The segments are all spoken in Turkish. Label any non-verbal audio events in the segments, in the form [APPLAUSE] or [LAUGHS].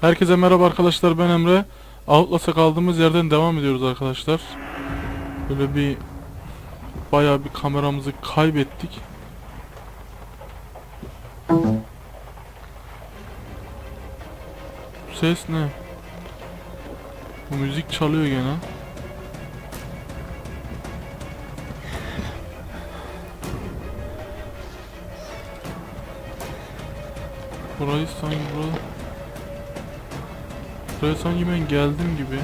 Herkese merhaba arkadaşlar ben Emre. Outlast'a kaldığımız yerden devam ediyoruz arkadaşlar. Böyle bir bayağı bir kameramızı kaybettik. Bu ses ne? Bu müzik çalıyor gene. Burayı sanki burada Buraya sanki ben geldim gibi.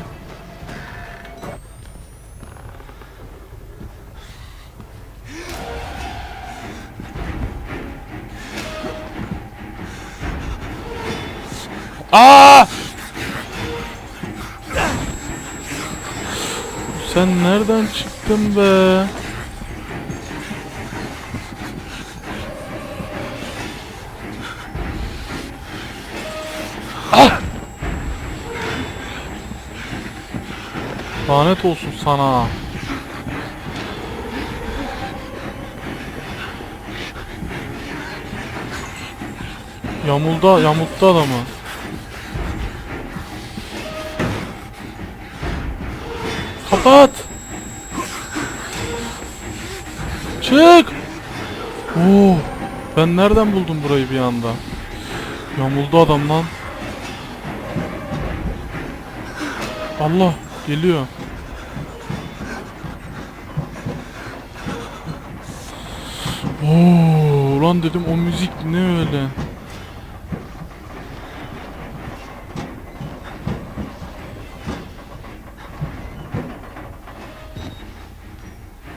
Aa! Sen nereden çıktın be? Lanet olsun sana. Yamulda, yamulttu adamı. Kapat. Çık. Oo, ben nereden buldum burayı bir anda? Yamuldu adam lan. Allah geliyor. Oo, lan dedim o müzik ne öyle?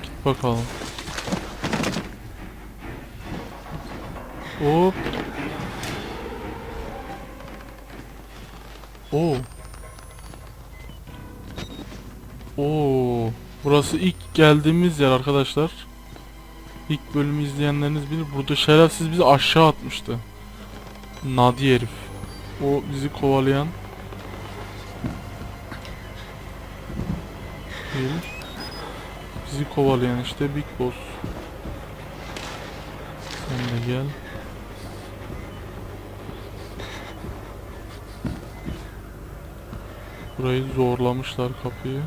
Git bakalım. Hop. Oo. Oo, burası ilk geldiğimiz yer arkadaşlar. İlk bölümü izleyenleriniz bilir. Burada şerefsiz bizi aşağı atmıştı. Nadi herif. O bizi kovalayan. Değil. Bizi kovalayan işte Big Boss. Sen de gel. Burayı zorlamışlar kapıyı.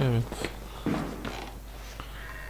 Evet. Kapıdan gidiyoruz. The key to the house of God is in the theater, behind the light. In the theater, behind the light. You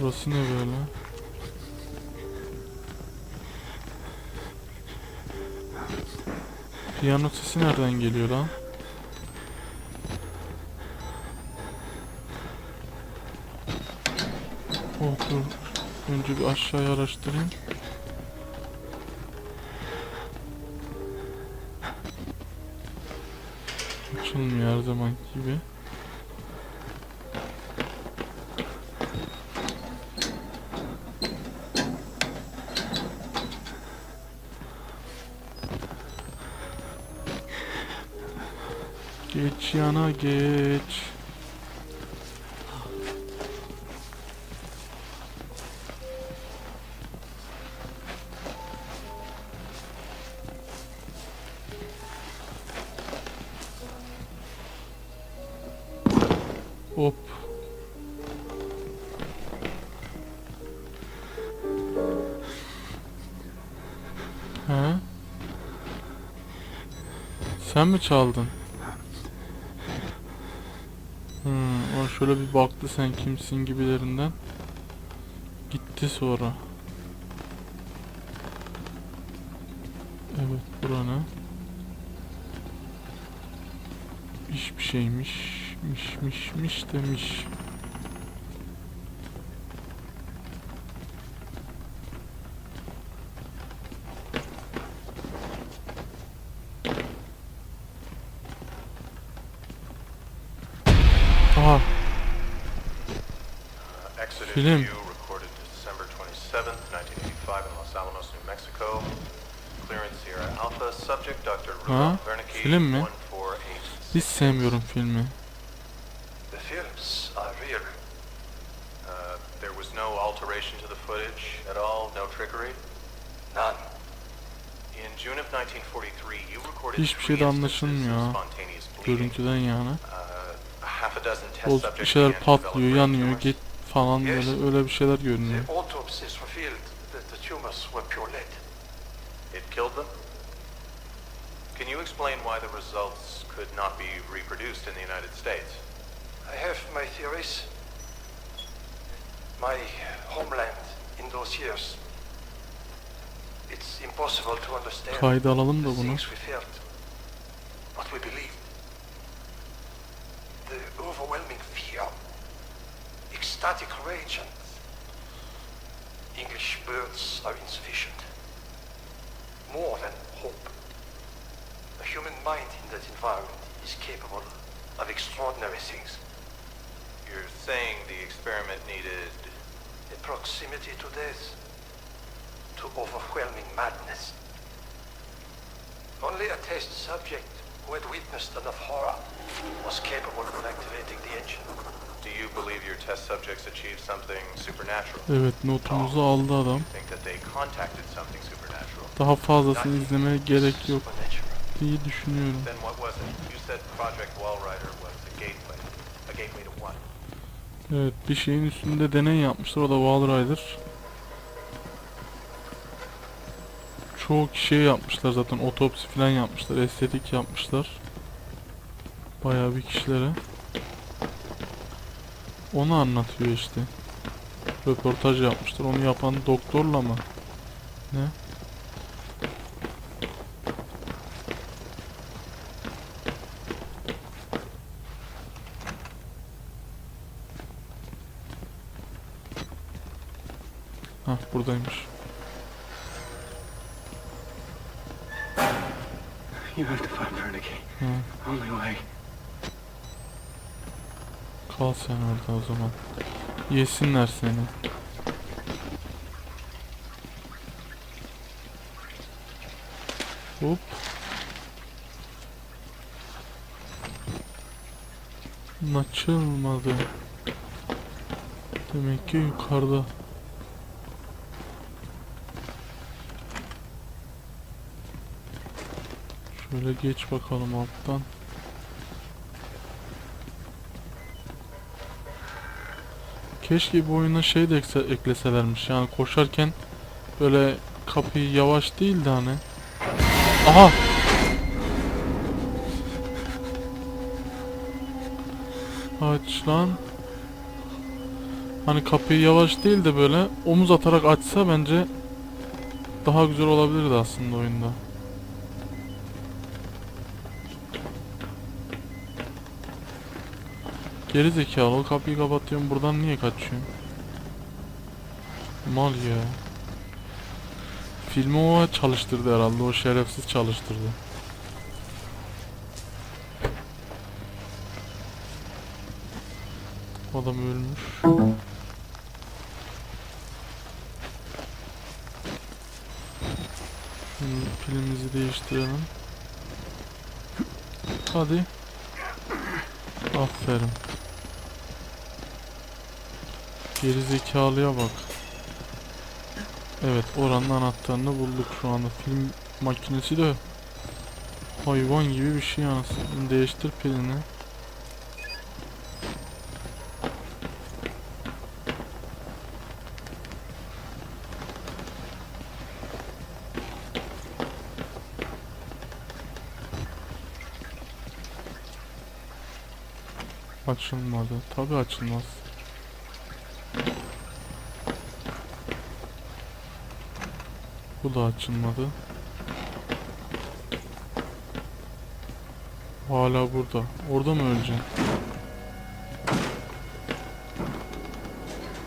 Burası ne böyle? Piyano sesi nereden geliyor lan? Oh dur. Önce bir aşağıya araştırayım. Açılmıyor her zaman gibi. Geç yana geç. Hop. He? Sen mi çaldın? Hmm, o şöyle bir baktı sen kimsin gibilerinden. Gitti sonra. Evet, bura ne? İş bir şeymiş. Miş miş miş demiş. Film. Ha? Film mi? Hiç sevmiyorum filmi. Hiçbir şey de anlaşılmıyor. Görüntüden yani. Bir şeyler patlıyor, yanıyor, git falan böyle öyle bir şeyler görünüyor. The autopsies revealed that the tumors were pure lead. It killed them? Can you explain why the results could not be reproduced in the United States? I have my theories. My homeland in those years. It's impossible to understand Kayda alalım da bunu. what we believed. The overwhelming ecstatic rage, and English words are insufficient. More than hope. A human mind in that environment is capable of extraordinary things. You're saying the experiment needed... A proximity to death, to overwhelming madness. Only a test subject who had witnessed enough horror was capable of activating the engine. Do you believe your test subjects achieved something supernatural? Evet notumuzu aldı adam. Daha fazlasını izlemeye gerek yok diye düşünüyorum. Wallrider? Evet bir şeyin üstünde deney yapmışlar o da Wall Rider. Çoğu kişiye yapmışlar zaten otopsi falan yapmışlar estetik yapmışlar. Bayağı bir kişilere. Onu anlatıyor işte. Röportaj yapmışlar onu yapan doktorla mı? Ne? Hah buradaymış. [LAUGHS] You Kal sen orada o zaman. Yesinler seni. Hop. Açılmadı. Demek ki yukarıda. Şöyle geç bakalım alttan. Keşke bu oyuna şey de ekleselermiş yani koşarken böyle kapıyı yavaş değil de hani. Aha! Aç lan. Hani kapıyı yavaş değil de böyle omuz atarak açsa bence daha güzel olabilirdi aslında oyunda. Geri zekalı o kapıyı kapatıyorum buradan niye kaçıyorsun? Mal ya. Filmi o çalıştırdı herhalde o şerefsiz çalıştırdı. Adam ölmüş. Şimdi pilimizi değiştirelim. Hadi. Aferin. Geri zekalıya bak. Evet oranın anahtarını bulduk şu anda. Film makinesi de hayvan gibi bir şey anasını. Değiştir pilini. Açılmadı. Tabi açılmaz. Bu da açılmadı. Hala burada. Orada mı öleceksin?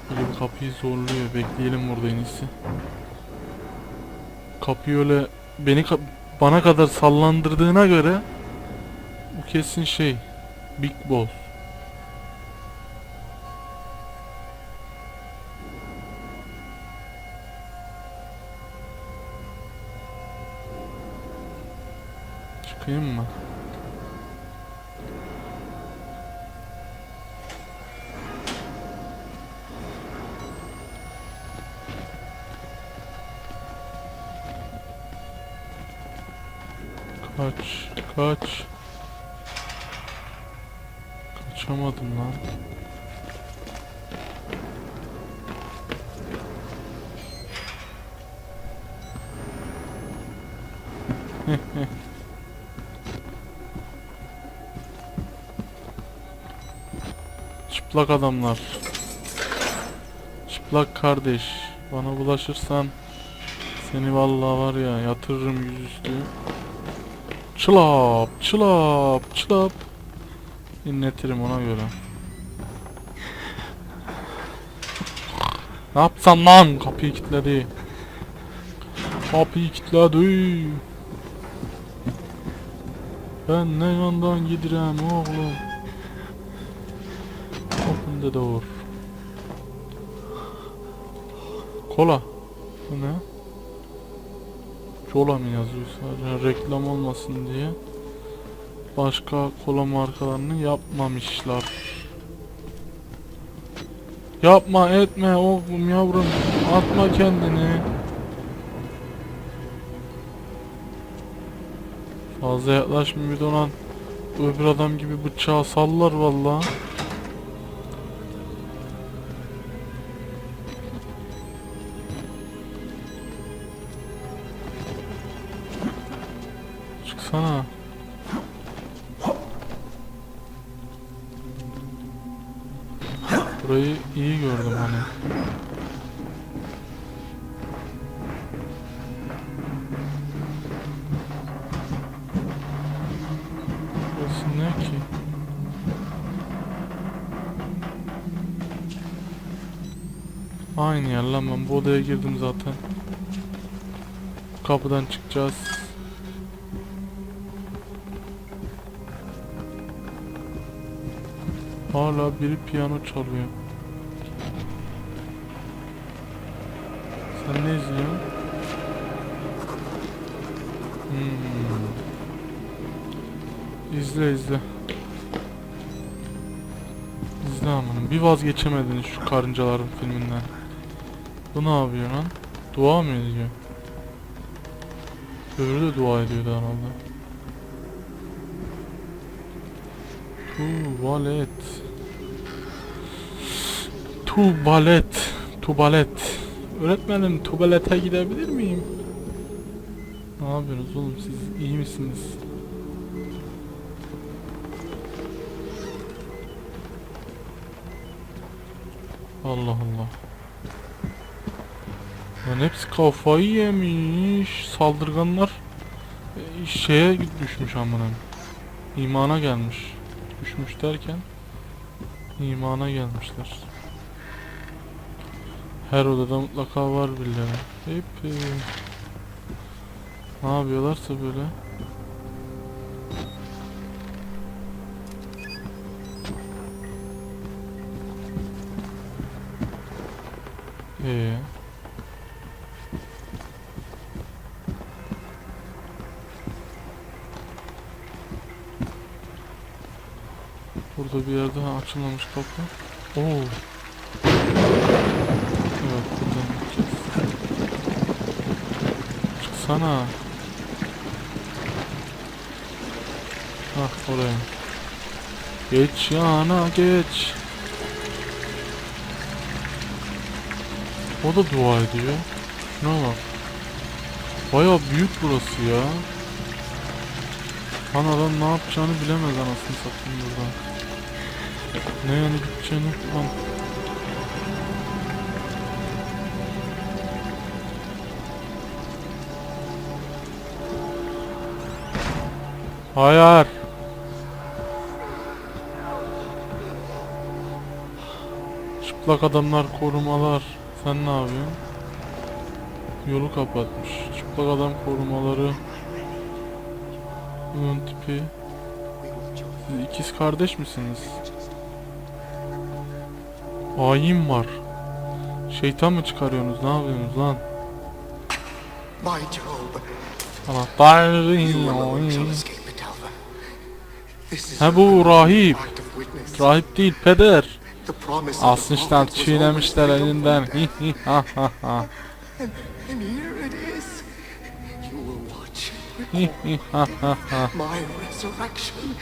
Böyle bir kapıyı zorluyor. Bekleyelim burada en iyisi. Kapıyı öyle beni ka- bana kadar sallandırdığına göre bu kesin şey Big Boss. Kaç, kaç. Kaçamadım lan. [LAUGHS] Çıplak adamlar. Çıplak kardeş. Bana bulaşırsan seni vallahi var ya yatırırım yüzüstü. Çılap, çılap, çılap. İnletirim ona göre. Ne yapsam lan? Kapıyı kilitledi. Kapıyı kilitledi. Ben ne yandan gidirem oğlum? Open the door. Kola. Bu ne? Cola mı yazıyor sadece reklam olmasın diye. Başka kola markalarını yapmamışlar. Yapma etme oğlum yavrum. Atma kendini. Fazla yaklaşma bir de ona öbür adam gibi bıçağı sallar vallahi. Ne ki? Aynı yer lan ben bu odaya girdim zaten. Kapıdan çıkacağız. Hala biri piyano çalıyor. İzle izle. İzle amanın. Bir vazgeçemediniz şu karıncaların filminden. Bu ne yapıyor lan? Dua mı ediyor? Öbürü de dua ediyordu herhalde. Tuvalet. Tuvalet. Tuvalet. Öğretmenim tuvalete gidebilir miyim? Ne yapıyorsunuz oğlum siz iyi misiniz? Allah Allah. Lan hepsi kafayı yemiş. Saldırganlar e, şeye düşmüş amına. İmana gelmiş. Düşmüş derken imana gelmişler. Her odada mutlaka var birileri. Hep e, ne yapıyorlarsa böyle. Burada bir yerde ha, açılmamış kapı. Oo. Evet buradan gideceğiz. Çıksana. Hah oraya. Geç yana geç. O da dua ediyor. Şuna bak. Baya büyük burası ya. Lan adam ne yapacağını bilemez anasını satayım burada. Ne yani gideceğini lan. Hayır. Çıplak adamlar korumalar. Sen ne yapıyorsun? Yolu kapatmış. Çıplak adam korumaları. Bunun tipi. Siz ikiz kardeş misiniz? Hain var. Şeytan mı çıkarıyorsunuz? Ne yapıyorsunuz lan? By Job, Anahtar. you alone shall escape the This is Ha bu rahip. Rahip değil peder. Was çiğnemişler elinden. [LAUGHS] Hi hi ha ha ha. Hi hi ha ha ha. my resurrection.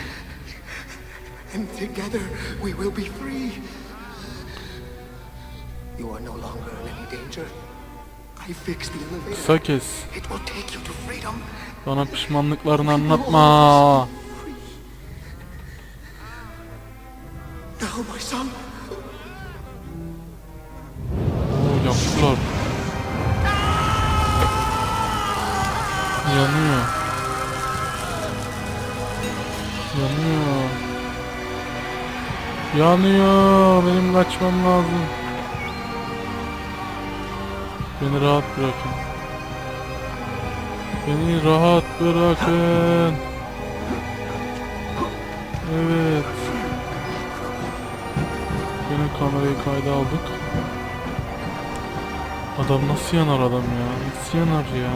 And together we will be free. You are no longer in any danger. I fixed the elevator. Kısa kes. It will take you to freedom. Bana pişmanlıklarını anlatma. Now, my son. Oo yaktılar. Yanıyor. Yanıyor. Yanıyor. Benim kaçmam lazım. Beni rahat bırakın. Beni rahat bırakın. Evet. Yine kamerayı kayda aldık. Adam nasıl yanar adam ya? Nasıl yanar ya?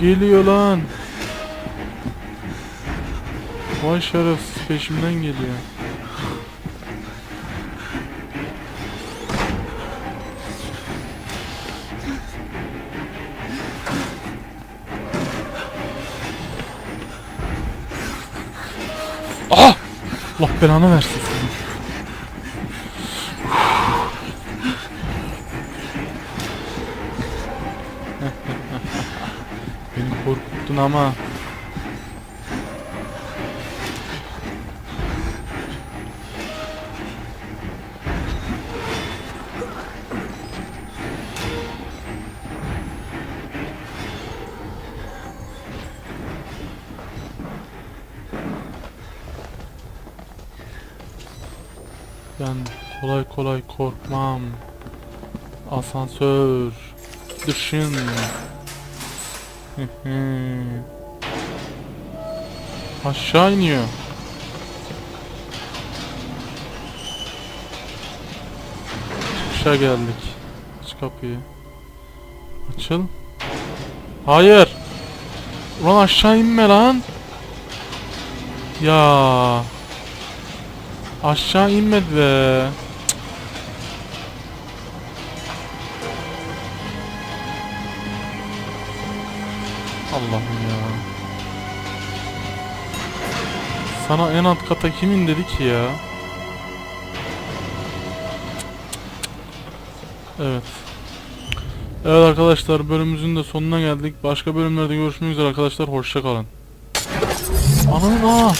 Geliyor lan. Vay şerefsiz peşimden geliyor. Allah belanı versin. Beni korkuttun ama. Ben kolay kolay korkmam. Asansör. Düşün. [LAUGHS] Aşağı iniyor. Çıkışa geldik. Aç kapıyı. Açıl. Hayır. Ulan aşağı inme lan. Ya. Aşağı inmedi be. Allah'ım ya. Sana en alt kata kim indirdi ki ya? Evet. Evet arkadaşlar bölümümüzün de sonuna geldik. Başka bölümlerde görüşmek üzere arkadaşlar. Hoşça kalın. Ananın aa.